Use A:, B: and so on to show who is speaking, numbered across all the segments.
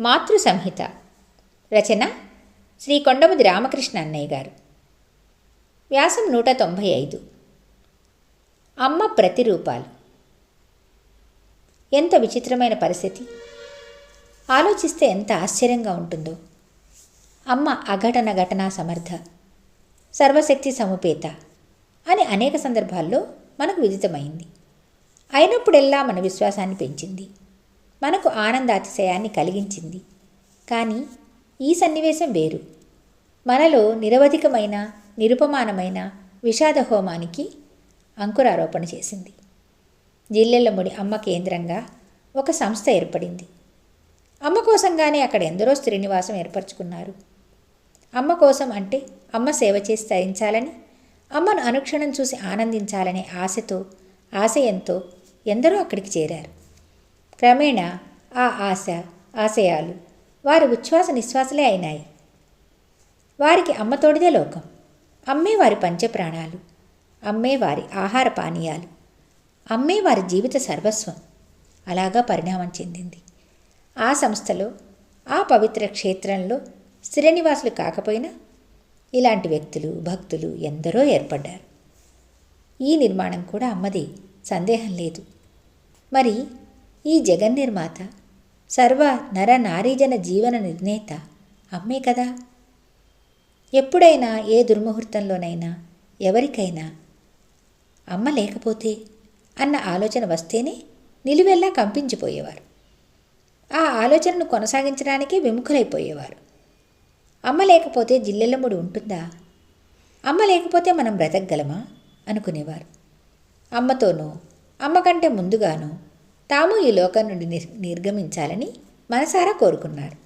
A: మాతృ సంహిత రచన శ్రీ కొండముది రామకృష్ణ అన్నయ్య గారు. వ్యాసం నూట తొంభై ఐదు. అమ్మ ప్రతిరూపాలు. ఎంత విచిత్రమైన పరిస్థితి. ఆలోచిస్తే ఎంత ఆశ్చర్యంగా ఉంటుందో. అమ్మ అఘటన ఘటనా సమర్థ. సర్వశక్తి సముపేత అని అనేక సందర్భాల్లో మనకు విదితమైంది. అయినప్పుడెల్లా మన విశ్వాసాన్ని పెంచింది. మనకు ఆనందాతిశయాన్ని కలిగించింది. కానీ ఈ సన్నివేశం వేరు. మనలో నిరవధికమైన నిరుపమానమైన విషాద హోమానికి అంకురారోపణ చేసింది. జిల్లెళ్ళముడి అమ్మ కేంద్రంగా ఒక సంస్థ ఏర్పడింది. అమ్మ కోసంగానే అక్కడ ఎందరో శ్రీనివాసం ఏర్పరచుకున్నారు. అమ్మ కోసం అంటే అమ్మ సేవ చేసి తరించాలని అమ్మను అనుక్షణం చూసి ఆనందించాలనే ఆశతో ఆశయంతో ఎందరో అక్కడికి చేరారు. క్రమేణా ఆ ఆశ ఆశయాలు వారి ఉచ్ఛ్వాస నిశ్వాసలే అయినాయి. వారికి అమ్మతోడిదే లోకం. అమ్మే వారి పంచప్రాణాలు. అమ్మే వారి ఆహార పానీయాలు. అమ్మే వారి జీవిత సర్వస్వం. అలాగా పరిణామం చెందింది. ఆ సంస్థలో ఆ పవిత్ర క్షేత్రంలో స్థిరనివాసులు కాకపోయినా ఇలాంటి వ్యక్తులు భక్తులు ఎందరో ఏర్పడ్డారు. ఈ నిర్మాణం కూడా అమ్మదే సందేహం లేదు. మరి ఈ జగన్నిర్మాత సర్వ నర నారీజన జీవన నిర్ణేత అమ్మే కదా? ఎప్పుడైనా ఏ దుర్ముహూర్తంలోనైనా ఎవరికైనా అమ్మ లేకపోతే అన్న ఆలోచన వస్తేనే నిలువెల్లా కంపించిపోయేవారు. ఆ ఆలోచనను కొనసాగించడానికే విముఖులైపోయేవారు. అమ్మ లేకపోతే జిల్లెల్లముడు ఉంటుందా? అమ్మ లేకపోతే మనం బ్రతకగలమా? అనుకునేవారు. అమ్మతోనూ అమ్మ కంటే ముందుగానూ తాము ఈ లోకం నుండి నిర్ నిర్గమించాలని మనసారా కోరుకున్నారు.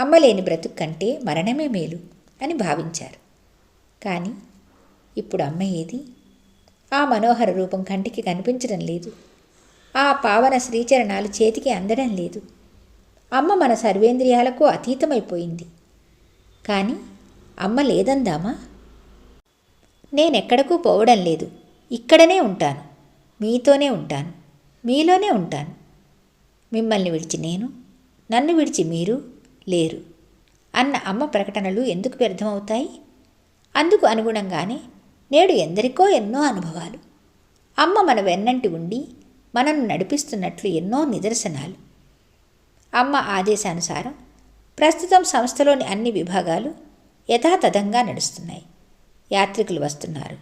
A: అమ్మలేని బ్రతుకు కంటే మరణమే మేలు అని భావించారు. కానీ ఇప్పుడు అమ్మ ఏది? ఆ మనోహర రూపం కంటికి కనిపించడం లేదు. ఆ పావన శ్రీచరణాలు చేతికి అందడం లేదు. అమ్మ మన సర్వేంద్రియాలకు అతీతమైపోయింది. కానీ అమ్మ లేదందామా? నేనెక్కడకు పోవడం లేదు. ఇక్కడనే ఉంటాను. మీతోనే ఉంటాను. మీలోనే ఉంటాను. మిమ్మల్ని విడిచి నేను నన్ను విడిచి మీరు లేరు. అన్న అమ్మ ప్రకటనలు ఎందుకు వ్యర్థమవుతాయి? అందుకు అనుగుణంగానే నేడు ఎందరికో ఎన్నో అనుభవాలు. అమ్మ మన వెన్నంటి ఉండి మనను నడిపిస్తున్నట్లు ఎన్నో నిదర్శనాలు. అమ్మ ఆదేశానుసారం ప్రస్తుతం సంస్థలోని అన్ని విభాగాలు యథాతథంగా నడుస్తున్నాయి. యాత్రికులు వస్తున్నారు.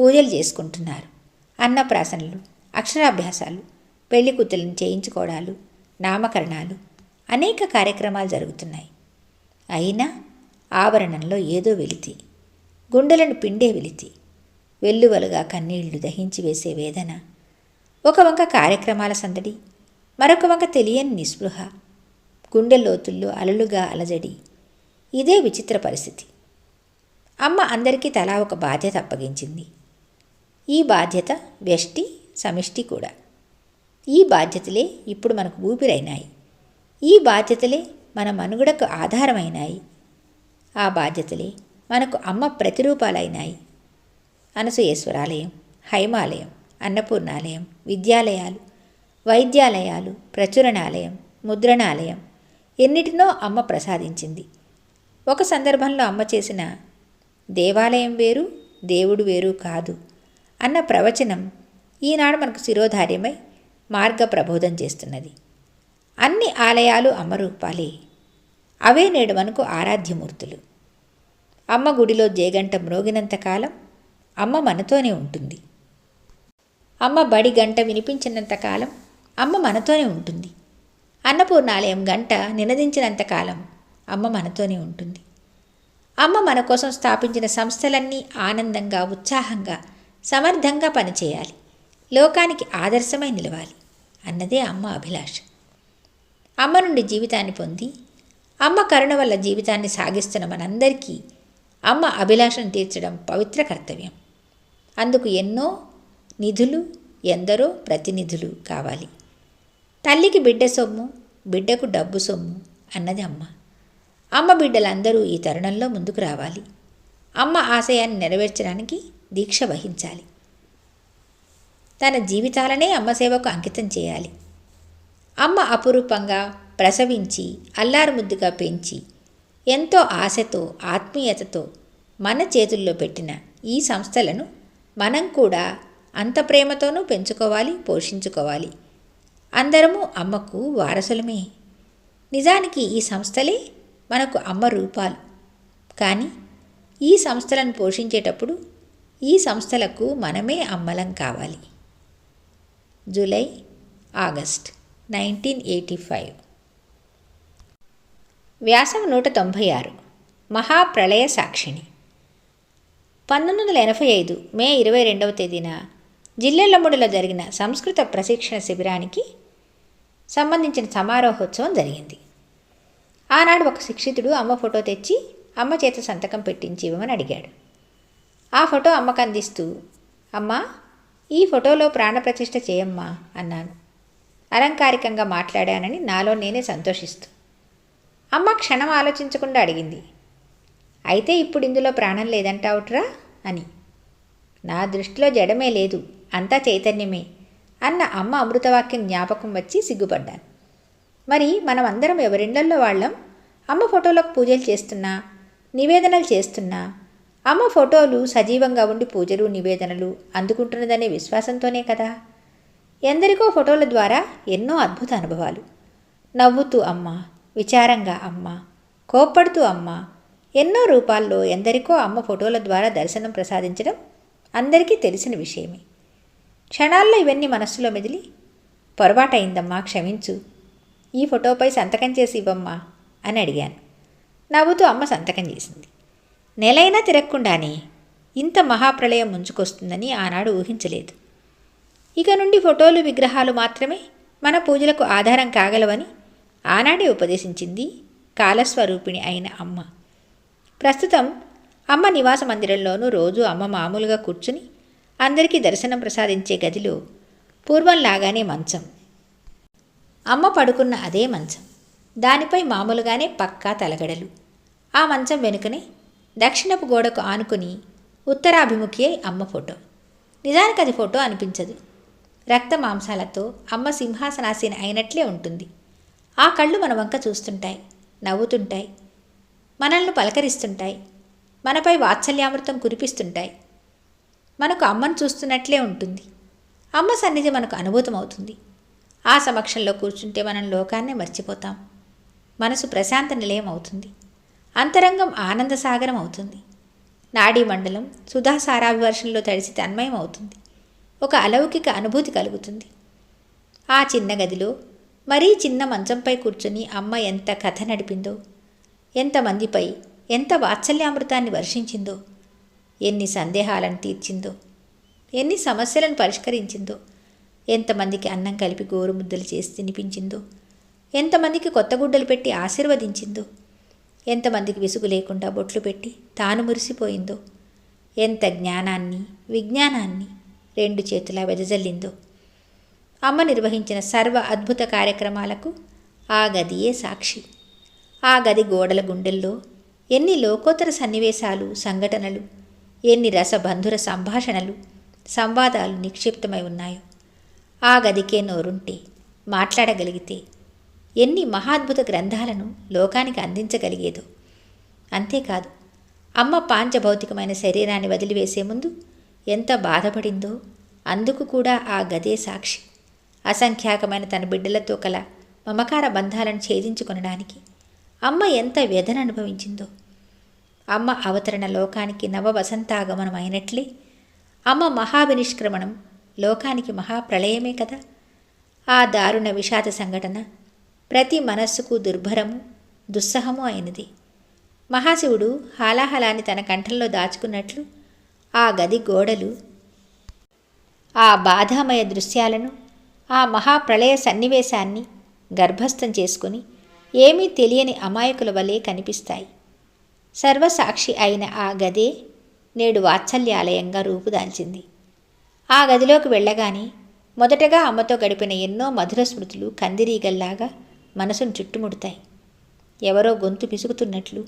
A: పూజలు చేసుకుంటున్నారు. అన్నప్రాసనలు అక్షరాభ్యాసాలు పెళ్ళికూతులను చేయించుకోవడాలు నామకరణాలు అనేక కార్యక్రమాలు జరుగుతున్నాయి. అయినా ఆవరణంలో ఏదో వెలితి గుండెలను పిండే వెలితి వెల్లువలుగా కన్నీళ్ళు దహించి వేసే వేదన ఒక వంక కార్యక్రమాల సందడి మరొక వంక తెలియని నిస్పృహ గుండె లోతుల్లో అలలుగా అలజడి ఇదే విచిత్ర పరిస్థితి. అమ్మ అందరికీ తలా ఒక బాధ్యత అప్పగించింది. ఈ బాధ్యత వ్యష్టి సమిష్టి కూడా. ఈ బాధ్యతలే ఇప్పుడు మనకు ఊపిరైనాయి. ఈ బాధ్యతలే మన మనుగడకు ఆధారమైనాయి. ఆ బాధ్యతలే మనకు అమ్మ ప్రతిరూపాలైనాయి. అనసూయేశ్వరాలయం హైమాలయం అన్నపూర్ణాలయం విద్యాలయాలు వైద్యాలయాలు ప్రచురణాలయం ముద్రణాలయం ఎన్నిటినో అమ్మ ప్రసాదించింది. ఒక సందర్భంలో అమ్మ చేసిన దేవాలయం వేరు దేవుడు వేరు కాదు అన్న ప్రవచనం ఈనాడు మనకు శిరోధార్యమై మార్గ ప్రబోధం చేస్తున్నది. అన్ని ఆలయాలు అమ్మరూపాలే అవే నేడు మనకు ఆరాధ్యమూర్తులు. అమ్మ గుడిలో జేగంట మ్రోగినంతకాలం అమ్మ మనతోనే ఉంటుంది. అమ్మ బడి గంట వినిపించినంతకాలం అమ్మ మనతోనే ఉంటుంది. అన్నపూర్ణాలయం గంట నినదించినంతకాలం అమ్మ మనతోనే ఉంటుంది. అమ్మ మన కోసం స్థాపించిన సంస్థలన్నీ ఆనందంగా ఉత్సాహంగా సమర్థంగా పనిచేయాలి. లోకానికి ఆదర్శమై నిలవాలి అన్నదే అమ్మ అభిలాష. అమ్మ నుండి జీవితాన్ని పొంది అమ్మ కరుణ వల్ల జీవితాన్ని సాగిస్తున్న మనందరికీ అమ్మ అభిలాషను తీర్చడం పవిత్ర కర్తవ్యం. అందుకు ఎన్నో నిధులు ఎందరో ప్రతినిధులు కావాలి. తల్లికి బిడ్డ సొమ్ము బిడ్డకు డబ్బు సొమ్ము అన్నది అమ్మ. అమ్మ బిడ్డలందరూ ఈ తరుణంలో ముందుకు రావాలి. అమ్మ ఆశయాన్ని నెరవేర్చడానికి దీక్ష వహించాలి. తన జీవితాలనే అమ్మ సేవకు అంకితం చేయాలి. అమ్మ అపురూపంగా ప్రసవించి అల్లారుముద్దుగా పెంచి ఎంతో ఆశతో ఆత్మీయతతో మన చేతుల్లో పెట్టిన ఈ సంస్థలను మనం కూడా అంత ప్రేమతోనూ పెంచుకోవాలి పోషించుకోవాలి. అందరము అమ్మకు వారసులమే. నిజానికి ఈ సంస్థలే మనకు అమ్మ రూపాలు. కానీ ఈ సంస్థలను పోషించేటప్పుడు ఈ సంస్థలకు మనమే అమ్మలం కావాలి. July August nineteen eighty five. వ్యాసం నూట తొంభై ఆరు. మహాప్రళయ సాక్షిణి పంతొమ్మిది వందల ఎనభై ఐదు మే ఇరవై రెండవ తేదీన జిల్లెళ్ళముడిలో జరిగిన సంస్కృత ప్రశిక్షణ శిబిరానికి సంబంధించిన సమారోహోత్సవం జరిగింది. ఆనాడు ఒక శిక్షితుడు అమ్మ ఫోటో తెచ్చి అమ్మ చేత సంతకం పెట్టించి ఇవ్వమని అడిగాడు. ఆ ఫోటో అమ్మకు అందిస్తూ అమ్మ ఈ ఫోటోలో ప్రాణప్రతిష్ఠ చేయమ్మా అన్నాను. అలంకారికంగా మాట్లాడానని నాలో నేనే సంతోషిస్తూ. అమ్మ క్షణం ఆలోచించకుండా అడిగింది. అయితే ఇప్పుడు ఇందులో ప్రాణం లేదంటావుట్రా అని. నా దృష్టిలో జడమే లేదు అంతా చైతన్యమే అన్న అమ్మ అమృతవాక్యం జ్ఞాపకం వచ్చి సిగ్గుపడ్డాను. మరి మనం అందరం ఎవరిండల్లో వాళ్ళం? అమ్మ ఫోటోలకు పూజలు చేస్తున్నా నివేదనలు చేస్తున్నా అమ్మ ఫోటోలు సజీవంగా ఉండి పూజలు నివేదనలు అందుకుంటున్నదనే విశ్వాసంతోనే కదా. ఎందరికో ఫోటోల ద్వారా ఎన్నో అద్భుత అనుభవాలు. నవ్వుతూ అమ్మ విచారంగా అమ్మ కోప్పడుతూ అమ్మ ఎన్నో రూపాల్లో ఎందరికో అమ్మ ఫోటోల ద్వారా దర్శనం ప్రసాదించడం అందరికీ తెలిసిన విషయమే. క్షణాల్లో ఇవన్నీ మనస్సులో మెదిలి పొరపాటయిందమ్మా క్షమించు. ఈ ఫోటోపై సంతకం చేసి ఇవ్వమ్మా అని అడిగాను. నవ్వుతూ అమ్మ సంతకం చేసింది. నెలైనా తిరగకుండానే ఇంత మహాప్రళయం ముంచుకొస్తుందని ఆనాడు ఊహించలేదు. ఇక నుండి ఫోటోలు విగ్రహాలు మాత్రమే మన పూజలకు ఆధారం కాగలవని ఆనాడే ఉపదేశించింది కాలస్వరూపిణి అయిన అమ్మ. ప్రస్తుతం అమ్మ నివాస మందిరంలోనూ రోజు అమ్మ మామూలుగా కూర్చుని అందరికీ దర్శనం ప్రసాదించే గదిలో పూర్వంలాగానే మంచం. అమ్మ పడుకున్న అదే మంచం. దానిపై మామూలుగానే పక్కా తలగడలు. ఆ మంచం వెనుకనే దక్షిణపు గోడకు ఆనుకుని ఉత్తరాభిముఖి అయి అమ్మ ఫోటో. నిజానికి అది ఫోటో అనిపించదు. రక్త మాంసాలతో అమ్మ సింహాసనాసీన అయినట్లే ఉంటుంది. ఆ కళ్ళు మన వంక చూస్తుంటాయి నవ్వుతుంటాయి మనల్ని పలకరిస్తుంటాయి మనపై వాత్సల్యామృతం కురిపిస్తుంటాయి. మనకు అమ్మను చూస్తున్నట్లే ఉంటుంది. అమ్మ సన్నిధి మనకు అనుభూతం అవుతుంది ఆ సమక్షంలో కూర్చుంటే మనం లోకాన్నే మర్చిపోతాం. మనసు ప్రశాంత నిలయం అవుతుంది. అంతరంగం ఆనందసాగరం అవుతుంది. నాడీ మండలం సుధాసారాభివర్షంలో తడిసి తన్మయం అవుతుంది. ఒక అలౌకిక అనుభూతి కలుగుతుంది. ఆ చిన్న గదిలో మరీ చిన్న మంచంపై కూర్చుని అమ్మ ఎంత కథ నడిపిందో ఎంతమందిపై ఎంత వాత్సల్యామృతాన్ని వర్షించిందో ఎన్ని సందేహాలను తీర్చిందో ఎన్ని సమస్యలను పరిష్కరించిందో ఎంతమందికి అన్నం కలిపి గోరుముద్దలు చేసి తినిపించిందో ఎంతమందికి కొత్త గుడ్డలు పెట్టి ఆశీర్వదించిందో ఎంతమందికి విసుగు లేకుండా బొట్లు పెట్టి తాను మురిసిపోయిందో? ఎంత జ్ఞానాన్ని విజ్ఞానాన్ని రెండు చేతులా వెదజల్లిందో? అమ్మ నిర్వహించిన సర్వ అద్భుత కార్యక్రమాలకు ఆ గదియే సాక్షి. ఆ గది గోడల గుండెల్లో ఎన్ని లోకోత్తర సన్నివేశాలు సంఘటనలు ఎన్ని రసబంధుర సంభాషణలు సంవాదాలు నిక్షిప్తమై ఉన్నాయో? ఆ గదికే నోరుంటే మాట్లాడగలిగితే ఎన్ని మహాద్భుత గ్రంథాలను లోకానికి అందించగలిగేదో. అంతేకాదు అమ్మ పాంచభౌతికమైన శరీరాన్ని వదిలివేసే ముందు ఎంత బాధపడిందో అందుకు కూడా ఆ గదే సాక్షి. అసంఖ్యాకమైన తన బిడ్డలతో కల మమకార బంధాలను ఛేదించుకొనడానికి అమ్మ ఎంత వ్యధన అనుభవించిందో. అమ్మ అవతరణ లోకానికి నవ వసంతాగమనం అయినట్లే అమ్మ మహావినిష్క్రమణం లోకానికి మహాప్రళయమే కదా. ఆ దారుణ విషాద సంఘటన ప్రతి మనస్సుకు దుర్భరము దుస్సహము అయినది. మహాశివుడు హాలాహలాన్ని తన కంఠంలో దాచుకున్నట్లు ఆ గది గోడలు ఆ బాధామయ దృశ్యాలను ఆ మహాప్రళయ సన్నివేశాన్ని గర్భస్థం చేసుకుని ఏమీ తెలియని అమాయకుల వలె కనిపిస్తాయి. సర్వసాక్షి అయిన ఆ గదే నేడు వాత్సల్యాలయంగా రూపుదాల్చింది. ఆ గదిలోకి వెళ్ళగానే మొదటగా అమ్మతో గడిపిన ఎన్నో మధుర స్మృతులు కందిరీగల్లాగా మనసును చుట్టుముడతాయి. ఎవరో గొంతు పిసుకుతున్నట్లు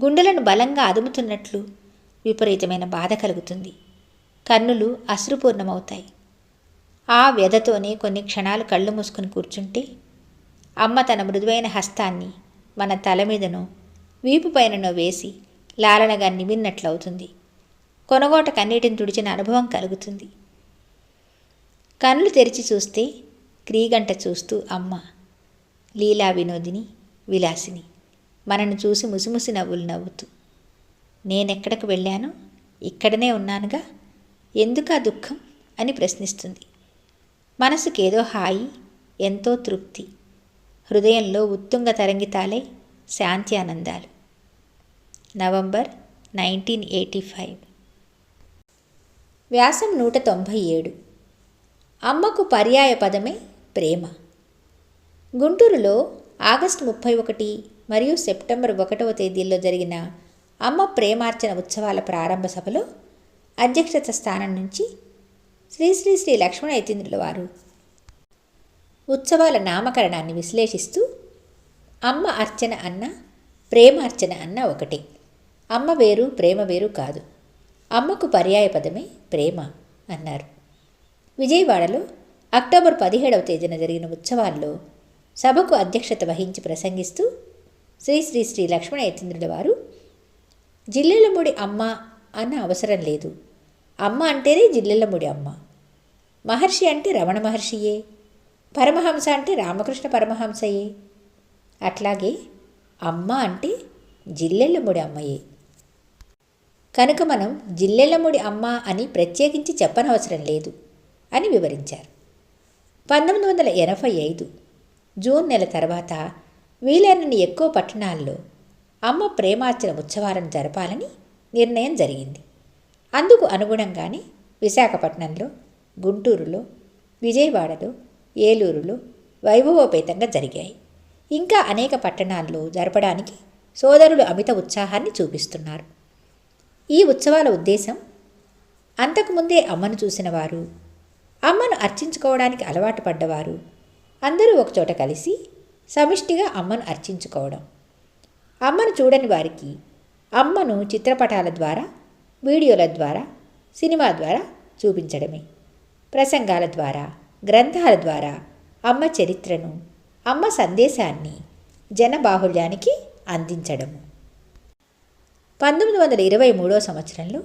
A: గుండెలను బలంగా అదుముతున్నట్లు విపరీతమైన బాధ కలుగుతుంది. కన్నులు అశ్రుపూర్ణమవుతాయి. ఆ వ్యధతోనే కొన్ని క్షణాలు కళ్ళు మూసుకొని కూర్చుంటే అమ్మ తన మృదువైన హస్తాన్ని మన తల మీదనో వీపు పైననో వేసి లాలనగా నిమిన్నట్లవుతుంది కొనగోట కన్నీటిని తుడిచిన అనుభవం కలుగుతుంది. కన్నులు తెరిచి చూస్తే క్రీగంట చూస్తూ అమ్మ లీలా వినోదిని విలాసిని. మనను చూసి ముసిముసి నవ్వులు నవ్వుతూ నేనెక్కడికి వెళ్ళాను ఇక్కడనే ఉన్నానుగా ఎందుకా దుఃఖం అని ప్రశ్నిస్తుంది. మనసుకేదో హాయి ఎంతో తృప్తి. హృదయంలో ఉత్తుంగ తరంగితాలే శాంతి ఆనందాలు. November nineteen eighty five. వ్యాసం నూట తొంభై ఏడు. అమ్మకు పర్యాయ పదమే ప్రేమ. గుంటూరులో ఆగస్టు ముప్పై ఒకటి మరియు సెప్టెంబర్ ఒకటవ తేదీల్లో జరిగిన అమ్మ ప్రేమార్చన ఉత్సవాల ప్రారంభ సభలో అధ్యక్షత స్థానం నుంచి శ్రీ శ్రీ శ్రీ లక్ష్మణ యతీంద్రుల వారు ఉత్సవాల నామకరణాన్ని విశ్లేషిస్తూ అమ్మ అర్చన అన్న ప్రేమార్చన అన్న ఒకటే. అమ్మ వేరు ప్రేమ వేరు కాదు. అమ్మకు పర్యాయ పదమే ప్రేమ అన్నారు. విజయవాడలో అక్టోబర్ పదిహేడవ తేదీన జరిగిన ఉత్సవాల్లో సభకు అధ్యక్షత వహించి ప్రసంగిస్తూ శ్రీ శ్రీ శ్రీ లక్ష్మణ యతీంద్రుల వారు జిల్లెలముడి అమ్మ అన్న అవసరం లేదు. అమ్మ అంటేనే జిల్లెలముడి అమ్మ. మహర్షి అంటే రమణ మహర్షియే. పరమహంస అంటే రామకృష్ణ పరమహంసయే. అట్లాగే అమ్మ అంటే జిల్లెళ్ళముడి అమ్మయే. కనుక మనం జిల్లెళ్ళముడి అమ్మ అని ప్రత్యేకించి చెప్పనవసరం లేదు అని వివరించారు. పంతొమ్మిది వందల ఎనభై ఐదు జూన్ నెల తర్వాత వీలైనన్ని ఎక్కువ పట్టణాల్లో అమ్మ ప్రేమార్చన ఉత్సవాలను జరపాలని నిర్ణయం జరిగింది. అందుకు అనుగుణంగానే విశాఖపట్నంలో గుంటూరులో విజయవాడలో ఏలూరులో వైభవోపేతంగా జరిగాయి. ఇంకా అనేక పట్టణాల్లో జరపడానికి సోదరులు అమిత ఉత్సాహాన్ని చూపిస్తున్నారు. ఈ ఉత్సవాల ఉద్దేశం అంతకుముందే అమ్మను చూసిన వారు అమ్మను అర్చించుకోవడానికి అలవాటు పడ్డవారు అందరూ ఒకచోట కలిసి సమిష్టిగా అమ్మను అర్చించుకోవడం. అమ్మను చూడని వారికి అమ్మను చిత్రపటాల ద్వారా వీడియోల ద్వారా సినిమా ద్వారా చూపించడమే. ప్రసంగాల ద్వారా గ్రంథాల ద్వారా అమ్మ చరిత్రను అమ్మ సందేశాన్ని జనబాహుళ్యానికి అందించడము. పంతొమ్మిది వందల ఇరవై మూడో సంవత్సరంలో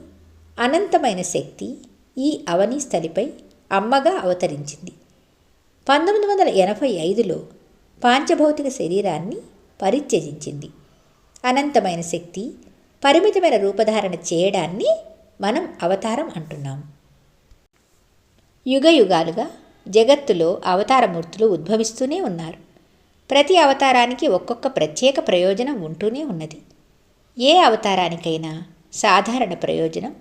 A: అనంతమైన శక్తి ఈ అవని స్థలిపై అమ్మగా అవతరించింది. పంతొమ్మిది వందల ఎనభై ఐదులో పాంచభౌతిక శరీరాన్ని పరిత్యజించింది. అనంతమైన శక్తి పరిమితమైన రూపధారణ చేయడాన్ని మనం అవతారం అంటున్నాం. యుగ యుగాలుగా జగత్తులో అవతారమూర్తులు ఉద్భవిస్తూనే ఉన్నారు. ప్రతి అవతారానికి ఒక్కొక్క ప్రత్యేక ప్రయోజనం ఉంటూనే ఉన్నది. ఏ అవతారానికైనా సాధారణ ప్రయోజనం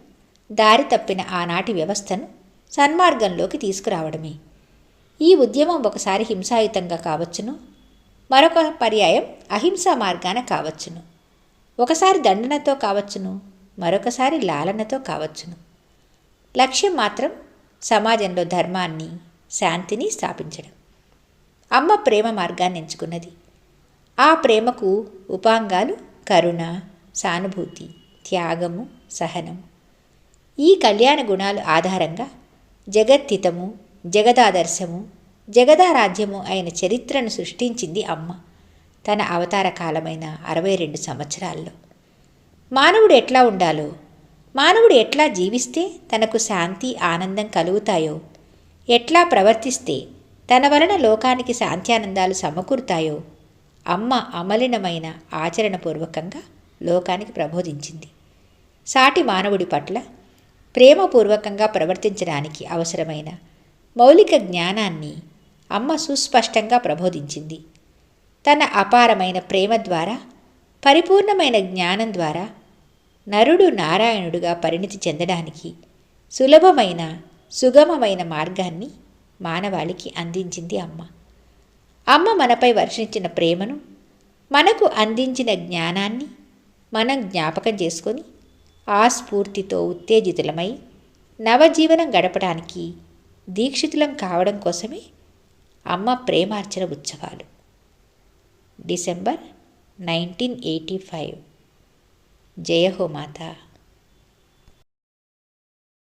A: దారి తప్పిన ఆనాటి వ్యవస్థను సన్మార్గంలోకి తీసుకురావడమే. ఈ ఉద్యమం ఒకసారి హింసాయుతంగా కావచ్చును మరొక పర్యాయం అహింసా మార్గాన కావచ్చును. ఒకసారి దండనతో కావచ్చును మరొకసారి లాలనతో కావచ్చును. లక్ష్యం మాత్రం సమాజంలో ధర్మాన్ని శాంతిని స్థాపించడం. అమ్మ ప్రేమ మార్గాన్ని ఎంచుకున్నది. ఆ ప్రేమకు ఉపాంగాలు కరుణ సానుభూతి త్యాగము సహనం. ఈ కళ్యాణ గుణాలు ఆధారంగా జగత్తితము జగదాదర్శము జగదారాధ్యము అయిన చరిత్రను సృష్టించింది అమ్మ తన అవతార కాలమైన అరవై రెండు సంవత్సరాల్లో. మానవుడు ఎట్లా ఉండాలో మానవుడు ఎట్లా జీవిస్తే తనకు శాంతి ఆనందం కలుగుతాయో ఎట్లా ప్రవర్తిస్తే తన వలన లోకానికి శాంత్యానందాలు సమకూరుతాయో అమ్మ అమలినమైన ఆచరణపూర్వకంగా లోకానికి ప్రబోధించింది. సాటి మానవుడి పట్ల ప్రేమపూర్వకంగా ప్రవర్తించడానికి అవసరమైన మౌలిక జ్ఞానాన్ని అమ్మ సుస్పష్టంగా ప్రబోధించింది. తన అపారమైన ప్రేమ ద్వారా పరిపూర్ణమైన జ్ఞానం ద్వారా నరుడు నారాయణుడుగా పరిణితి చెందడానికి సులభమైన సుగమమైన మార్గాన్ని మానవాళికి అందించింది అమ్మ. అమ్మ మనపై వర్షించిన ప్రేమను మనకు అందించిన జ్ఞానాన్ని మనం జ్ఞాపకం చేసుకొని ఆ స్ఫూర్తితో ఉత్తేజితులమై నవజీవనం గడపడానికి దీక్షితులం కావడం కోసమే అమ్మ ప్రేమార్చన ఉత్సవాలు. December nineteen eighty five. జయ హో